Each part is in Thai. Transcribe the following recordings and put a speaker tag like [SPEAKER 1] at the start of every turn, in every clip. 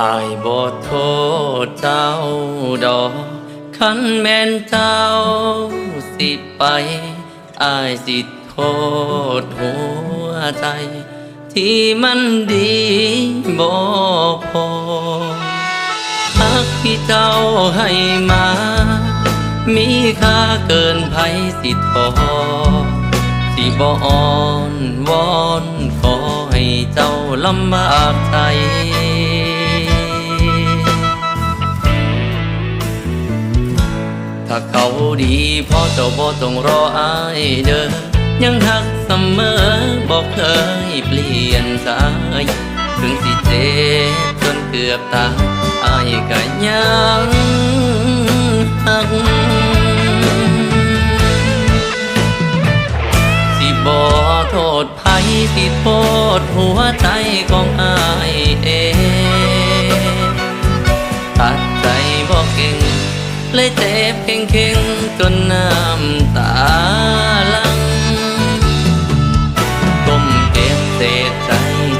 [SPEAKER 1] อายบ่โทษเจ้าดอกคันแม่นเจ้าสิไป อายสิโทษหัวใจ ที่มันดีบ่พอฮักที่เจ้าให้มา มีค่าเกินไผสิทอสิบ่อ่อนวอนขอให้เจ้าลำบากใจ ถ้าเขาดีพอเจ้าบ่ต้องรออายเด้อยังหักเสมอบอกเคยเปลี่ยนใจถึงสิเจ็บจนเกือบตายอายก็ยังหักสิบ่โทษไผสิโทษหัวใจของอายเอง เลยเจ็บเข่งเข่งจนน้ำตาลังก้มเก็บเศษใจ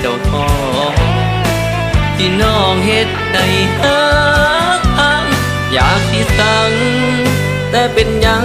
[SPEAKER 1] เจ้าของที่น้องเฮ็ดได้ฮักอยากที่สั่งแต่เป็นยัง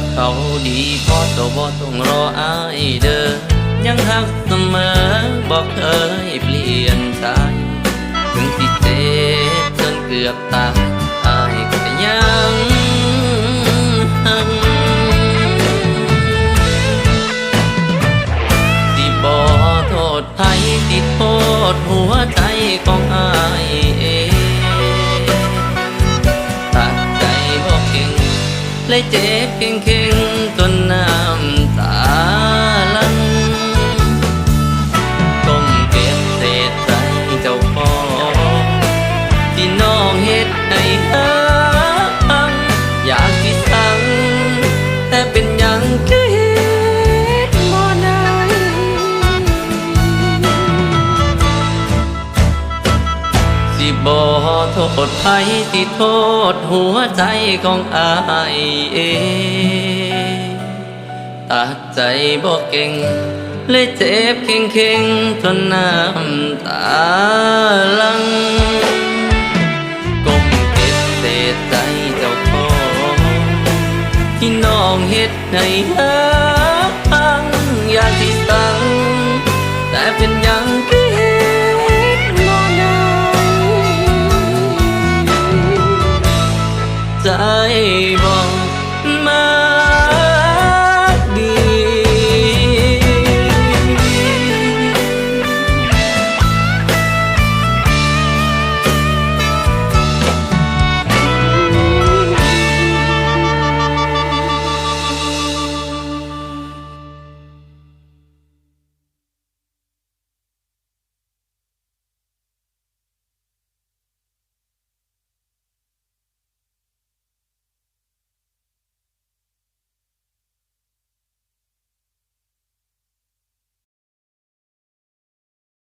[SPEAKER 1] ถ้าเขาดีพอเจ้าบ่ต้องรออายเด้อยังหักเสมอบอกเคยเปลี่ยนใจถึงสิเจ็บจนเกือบตาย เลยเจ็บเข่งเข่งจนน้ำตาลังก้มเก็บเศษใจเจ้าของที่น้องเฮ็ดให้หักอยากที่สั่งแต่เป็นยังก็เฮ็ดบ่ได้สิบ่ โทษไผสิโทษหัวใจของอายเองตัดใจบอกเก่ง เลยเจ็บเข่งเข่งจนน้ำตาลังก้มเก็บเศษใจเจ้าของที่น้องเฮ็ดให้เธพังอยากที่ตัง